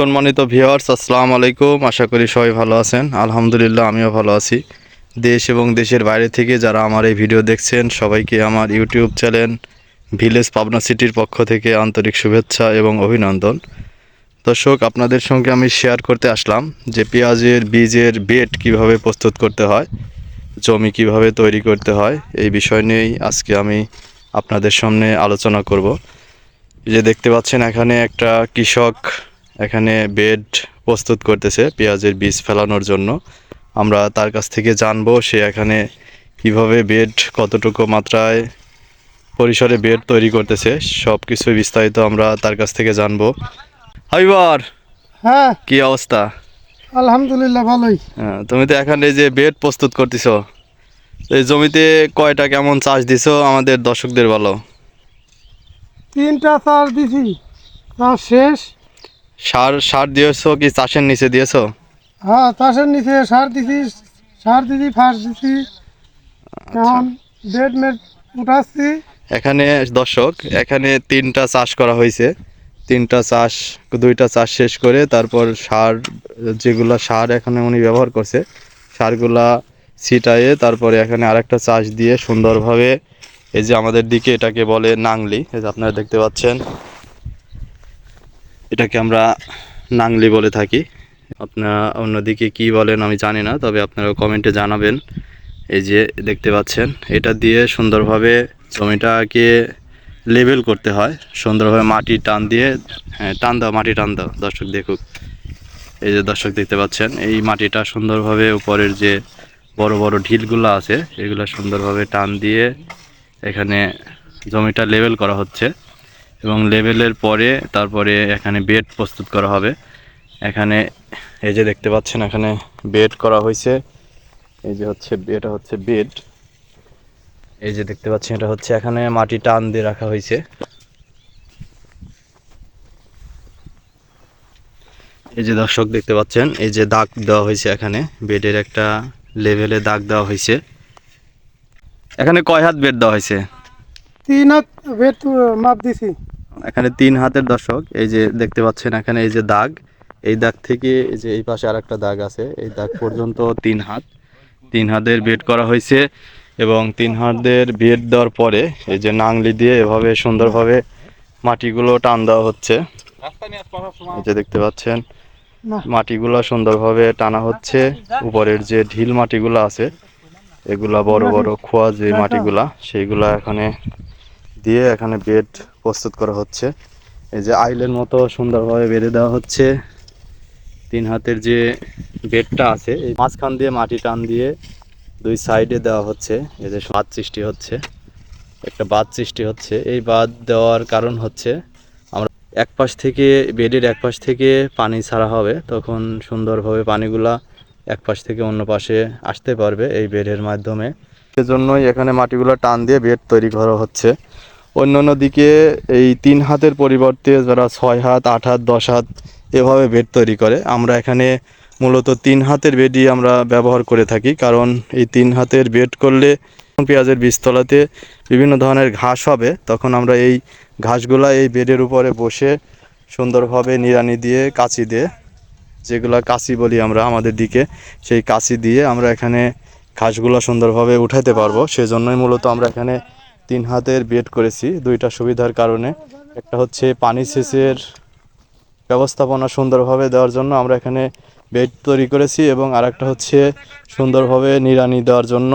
সম্মানিত ভিউয়ার্স, আসসালামু আলাইকুম। আশা করি সবাই ভালো আছেন। আলহামদুলিল্লাহ, আমিও ভালো আছি। দেশ এবং দেশের বাইরে থেকে যারা আমার এই ভিডিও দেখছেন, সবাইকে আমার ইউটিউব চ্যানেল ভিলেজ পাবনা সিটির পক্ষ থেকে আন্তরিক শুভেচ্ছা এবং অভিনন্দন। দর্শক, আপনাদের সঙ্গে আমি শেয়ার করতে আসলাম যে পেঁয়াজের, বীজের বেড কীভাবে প্রস্তুত করতে হয়, জমি কীভাবে তৈরি করতে হয়, এই বিষয় নিয়েই আজকে আমি আপনাদের সামনে আলোচনা করব। যে দেখতে পাচ্ছেন, এখানে একটা কৃষক এখানে বেড প্রস্তুত করতেছে পেঁয়াজের বীজ ফেলানোর জন্য। আমরা তার কাছ থেকে জানব সে এখানে কীভাবে বেড কতটুকু মাত্রায় পরিসরে বেড তৈরি করতেছে সব কিছু বিস্তারিত আমরা তার কাছ থেকে জানব। হাইবার হ্যাঁ। কি অবস্থা? আলহামদুলিল্লাহ ভালোই। হ্যাঁ, তুমি তো এখানে যে বেড প্রস্তুত করতেছো এই জমিতে কয়টা কেমন চাষ দিছো আমাদের দর্শকদের বলো। তিনটা চাষ দিছি চাষ শেষ। সার সার দিয়েছ কি চাষের নিচে দিয়েছ? হ্যাঁ চাষের নিচে সার দিছি সার দিছি ফাঁস দিছি। এখন বেড মেড উঠাচ্ছি। এখানে দর্শক এখানে তিনটা চাষ করা হয়েছে। তিনটা চাষ দুইটা চাষ শেষ করে তারপর সার যেগুলা সার এখানে উনি ব্যবহার করছে সারগুলা ছিটায়ে তারপরে এখানে আরেকটা চাষ দিয়ে সুন্দরভাবে এই যে আমাদের দিকে এটাকে বলে নাংলি এই যে আপনারা দেখতে পাচ্ছেন। এটাকে আমরা নাংলি বলে থাকি। আপনারা অন্যদিকে কি বলেন আমি জানি না, তবে আপনারা কমেন্টে জানাবেন। এই যে দেখতে পাচ্ছেন, এটা দিয়ে সুন্দরভাবে জমিটাকে লেবেল করতে হয়। সুন্দরভাবে মাটি টান দিয়ে হ্যাঁ টান দাও, মাটি টান দাও, দর্শক দেখুক। এই যে দর্শক দেখতে পাচ্ছেন, এই মাটিটা সুন্দরভাবে উপরের যে বড় বড় ঢিলগুলো আছে, এগুলো সুন্দরভাবে টান দিয়ে এখানে জমিটা লেবেল করা হচ্ছে। এবং লেভেলের পরে তারপরে এখানে বেড প্রস্তুত করা হবে। এখানে এই যে দেখতে পাচ্ছেন, এখানে বেড করা হয়েছে। এই যে হচ্ছে, এটা হচ্ছে বেড। এই যে দেখতে পাচ্ছেন, এটা হচ্ছে এখানে মাটি টান দিয়ে রাখা হয়েছে। এই যে দর্শক দেখতে পাচ্ছেন, এই যে দাগ দেওয়া হয়েছে এখানে, বেডের একটা লেভেলে দাগ দেওয়া হয়েছে। এখানে কয় হাত বেড দেওয়া হয়েছে? তিন হাত বেড মাপ দিছি। এখানে তিন হাতের দর্শক এই যে দেখতে পাচ্ছেন এখানে এই যে দাগ। এই দাগ থেকে এই যে এই পাশে আরেকটা দাগ আছে এই দাগ পর্যন্ত তিন হাত। তিন হাতের বেড করা হয়েছে এবং তিন হাতের বেড দেওয়ার পরে এই যে নাংলি দিয়ে এভাবে সুন্দরভাবে মাটিগুলো টান দেওয়া হচ্ছে। এই যে দেখতে পাচ্ছেন মাটিগুলো সুন্দরভাবে টানা হচ্ছে। উপরের যে ঢিল মাটিগুলো আছে এগুলা বড় বড় খোয়া যে মাটিগুলা সেইগুলা এখানে দিয়ে এখানে বেড প্রস্তুত করা হচ্ছে। এই যে আইলের মতো সুন্দরভাবে বেঁধে দেওয়া হচ্ছে। তিন হাতের যে বেডটা আছে, এই মাঝখান দিয়ে মাটি টান দিয়ে দুই সাইডে দেওয়া হচ্ছে। এই যে বাদ সৃষ্টি হচ্ছে, একটা বাদ সৃষ্টি হচ্ছে। এই বাদ দেওয়ার কারণ হচ্ছে, আমরা এক পাশ থেকে বেডের এক পাশ থেকে পানি ছাড়া হবে, তখন সুন্দরভাবে পানিগুলা এক পাশ থেকে অন্য পাশে আসতে পারবে এই বেডের মাধ্যমে। সেজন্যই এখানে মাটিগুলো টান দিয়ে বেড তৈরি করা হচ্ছে। অন্য অন্য দিকে এই তিন হাতের পরিবর্তে যারা ছয় হাত, আট হাত, দশ হাত এভাবে বেড তৈরি করে, আমরা এখানে মূলত তিন হাতের বেডই আমরা ব্যবহার করে থাকি। কারণ এই তিন হাতের বেড করলে পেঁয়াজের বীজতলাতে বিভিন্ন ধরনের ঘাস হবে, তখন আমরা এই ঘাসগুলা এই বেডের উপরে বসে সুন্দরভাবে নিড়ানি দিয়ে কাঁচি দিয়ে, যেগুলা কাঁচি বলি আমরা আমাদের দিকে, সেই কাঁচি দিয়ে আমরা এখানে ঘাসগুলো সুন্দরভাবে উঠাতে পারব। সেজন্যই মূলত আমরা এখানে তিন হাতের বেড করেছি দুইটা সুবিধার কারণে। একটা হচ্ছে পানি সেচের ব্যবস্থাপনা সুন্দরভাবে দেওয়ার জন্য আমরা এখানে বেড তৈরি করেছি এবং আরেকটা হচ্ছে সুন্দরভাবে নিড়ানি দেওয়ার জন্য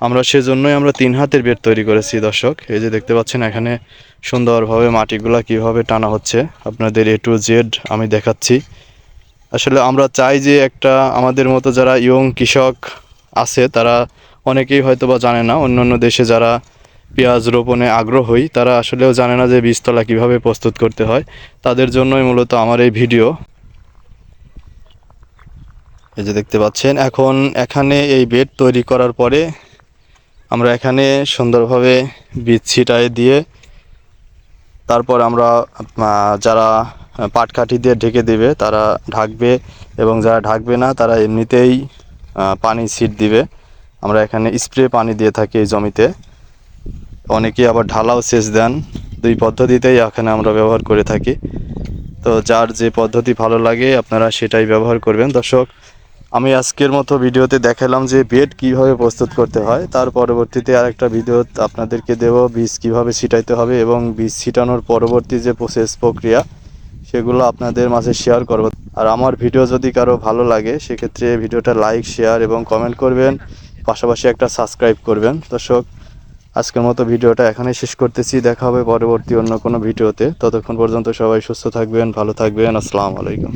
আমরা সেজন্যই আমরা তিন হাতের বেড তৈরি করেছি, দর্শক। এই যে দেখতে পাচ্ছেন এখানে সুন্দরভাবে মাটিগুলা কীভাবে টানা হচ্ছে। আপনাদের এ টু জেড আমি দেখাচ্ছি। আসলে আমরা চাই যে একটা আমাদের মতো যারা ইয়ং কৃষক আছে, তারা অনেকেই হয়তো বা জানে না অন্য অন্য দেশে যারা পেঁয়াজ রোপণে আগ্রহী, তারা আসলেও জানে না যে বীজতলা কীভাবে প্রস্তুত করতে হয়। তাদের জন্যই মূলত আমার এই ভিডিও। এই যে দেখতে পাচ্ছেন, এখন এখানে এই বেড তৈরি করার পরে আমরা এখানে সুন্দরভাবে বীজ ছিটায় দিয়ে তারপর আমরা যারা পাটকাঠি দিয়ে ঢেকে দেবে, তারা ঢাকবে এবং যারা ঢাকবে না, তারা এমনিতেই পানি ছিট দিবে। আমরা এখানে স্প্রে পানি দিয়ে থাকি এই জমিতে। অনেকেই আবার ঢালাও সেচ দেন। দুই পদ্ধতিতেই এখানে আমরা ব্যবহার করে থাকি। তো যার যে পদ্ধতি ভালো লাগে, আপনারা সেটাই ব্যবহার করবেন। দর্শক, আমি আজকের মতো ভিডিওতে দেখালাম যে বেড কীভাবে প্রস্তুত করতে হয়। তার পরবর্তীতে আরেকটা ভিডিও আপনাদেরকে দেব, বীজ কীভাবে ছিটাইতে হবে এবং বীজ ছিটানোর পরবর্তী যে প্রসেস প্রক্রিয়া, সেগুলো আপনাদের মাঝে শেয়ার করব। আর আমার ভিডিও যদি কারও ভালো লাগে, সেক্ষেত্রে ভিডিওটা লাইক শেয়ার এবং কমেন্ট করবেন। পাশাপাশি একটা সাবস্ক্রাইব করবেন। দর্শক আজকের মতো ভিডিওটা এখানেই শেষ করতেছি। দেখা হবে পরবর্তী অন্য কোনো ভিডিওতে। ততক্ষণ পর্যন্ত সবাই সুস্থ থাকবেন, ভালো থাকবেন। আসসালামু আলাইকুম।